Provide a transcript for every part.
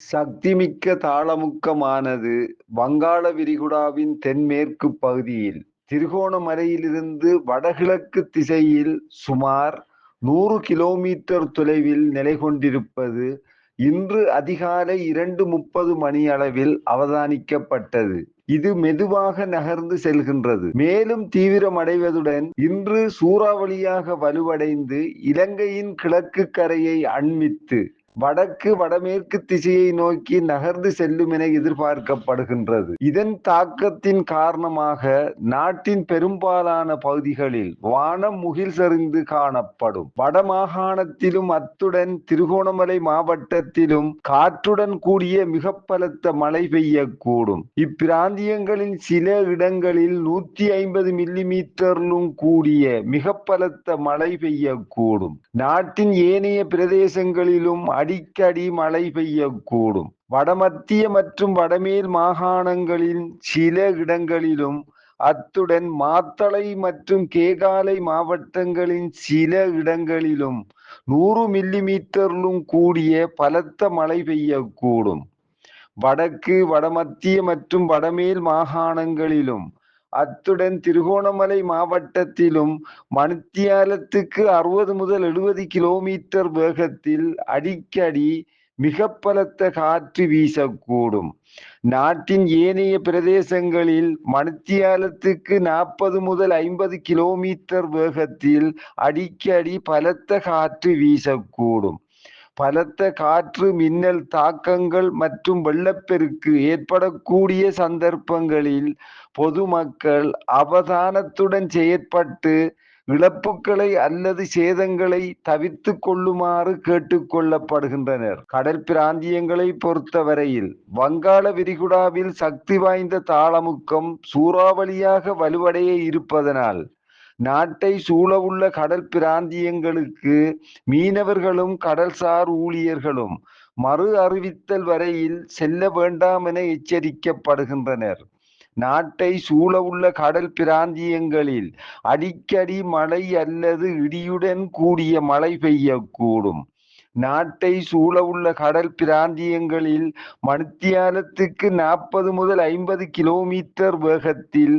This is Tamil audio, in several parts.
சக்திமிக்க தாளமுக்கமானது வங்காள விரிகுடாவின் தென்மேற்குப் பகுதியில் திருகோணமலையிலிருந்து வடகிழக்கு திசையில் சுமார் நூறு கிலோமீட்டர் தொலைவில் நிலை கொண்டிருப்பது இன்று அதிகாலை இரண்டு முப்பது மணியளவில் அவதானிக்கப்பட்டது. இது மெதுவாக நகர்ந்து செல்கின்றது. மேலும் தீவிரமடைவதுடன் இன்று சூறாவளியாக வலுவடைந்து இலங்கையின் கிழக்கு கரையை அண்மித்து வடக்கு வடமேற்கு திசையை நோக்கி நகர்ந்து செல்லும் என எதிர்பார்க்கப்படுகின்றது. இதன் தாக்கத்தின் காரணமாக நாட்டின் பெரும்பாலான பகுதிகளில் வானம் முகில் சரிந்து காணப்படும். வடமாகாணத்திலும் அத்துடன் திருகோணமலை மாவட்டத்திலும் காற்றுடன் கூடிய மிக பலத்த மழை பெய்யக்கூடும். இப்பிராந்தியங்களின் சில இடங்களில் நூற்றி ஐம்பது மில்லி மீட்டரிலும் கூடிய மிக பலத்த மழை பெய்யக்கூடும். நாட்டின் ஏனைய பிரதேசங்களிலும் அடிக்கடி மழை பெய்யக்கூடும். வடமத்திய மற்றும் வடமேல் மாகாணங்களின் சில இடங்களிலும் அத்துடன் மாத்தளை மற்றும் கேகாலை மாவட்டங்களின் சில இடங்களிலும் நூறு மில்லி மீட்டரிலும் கூடிய பலத்த மழை பெய்யக்கூடும். வடக்கு வடமத்திய மற்றும் வடமேல் மாகாணங்களிலும் அத்துடன் திருகோணமலை மாவட்டத்திலும் மணித்தியாலத்துக்கு அறுபது முதல் எழுபது கிலோமீட்டர் வேகத்தில் அடிக்கடி மிக பலத்த காற்று வீசக்கூடும். நாட்டின் ஏனைய பிரதேசங்களில் மணித்தியாலத்துக்கு நாற்பது முதல் ஐம்பது கிலோமீட்டர் வேகத்தில் அடிக்கடி பலத்த காற்று வீசக்கூடும். பலத்த காற்று மின்னல் தாக்கங்கள் மற்றும் வெள்ளப்பெருக்கு ஏற்படக்கூடிய சந்தர்ப்பங்களில் பொதுமக்கள் அவதானத்துடன் செயற்பட்டு இழப்புகளை அல்லது சேதங்களை தவிர்த்து கொள்ளுமாறு கேட்டுக்கொள்ளப்படுகின்றனர். கடல் பிராந்தியங்களை பொறுத்தவரையில் வங்காள விரிகுடாவில் சக்தி வாய்ந்த தாளமுக்கம் சூறாவளியாக வலுவடைய இருப்பதனால் நாட்டை சூழவுள்ள கடல் பிராந்தியங்களுக்கு மீனவர்களும் கடல்சார் ஊழியர்களும் மறு அறிவித்தல் வரையில் செல்ல வேண்டாம் என எச்சரிக்கப்படுகின்றனர். நாட்டை சூழவுள்ள கடல் பிராந்தியங்களில் அடிக்கடி மழை அல்லது இடியுடன் கூடிய மழை பெய்யக்கூடும். நாட்டை சூழவுள்ள கடல் பிராந்தியங்களில் மணித்தியாலத்துக்கு நாற்பது முதல் ஐம்பது கிலோமீட்டர் வேகத்தில்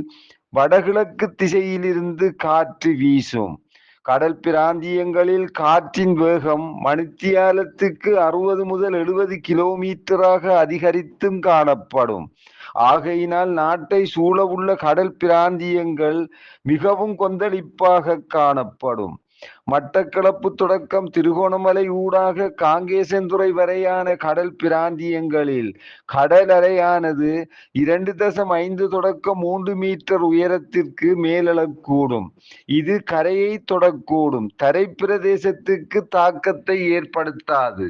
வடகிழக்கு திசையிலிருந்து காற்று வீசும். கடல் பிராந்தியங்களில் காற்றின் வேகம் மணித்தியாலத்துக்கு அறுபது முதல் எழுபது கிலோமீட்டராக அதிகரித்தும் காணப்படும். ஆகையினால் நாட்டை சூழவுள்ள கடல் பிராந்தியங்கள் மிகவும் கொந்தளிப்பாக காணப்படும். மட்டக்களப்பு தொடக்கம் திருகோணமலை ஊடாக காங்கேசன்துறை வரையான கடல் பிராந்தியங்களில் கடல் அலையானது இரண்டு தசம் ஐந்து தொடக்கம் மூன்று மீட்டர் உயரத்திற்கு மேலெழக்கூடும். இது கரையை தொடக்கூடும். தரை பிரதேசத்துக்கு தாக்கத்தை ஏற்படுத்தாது.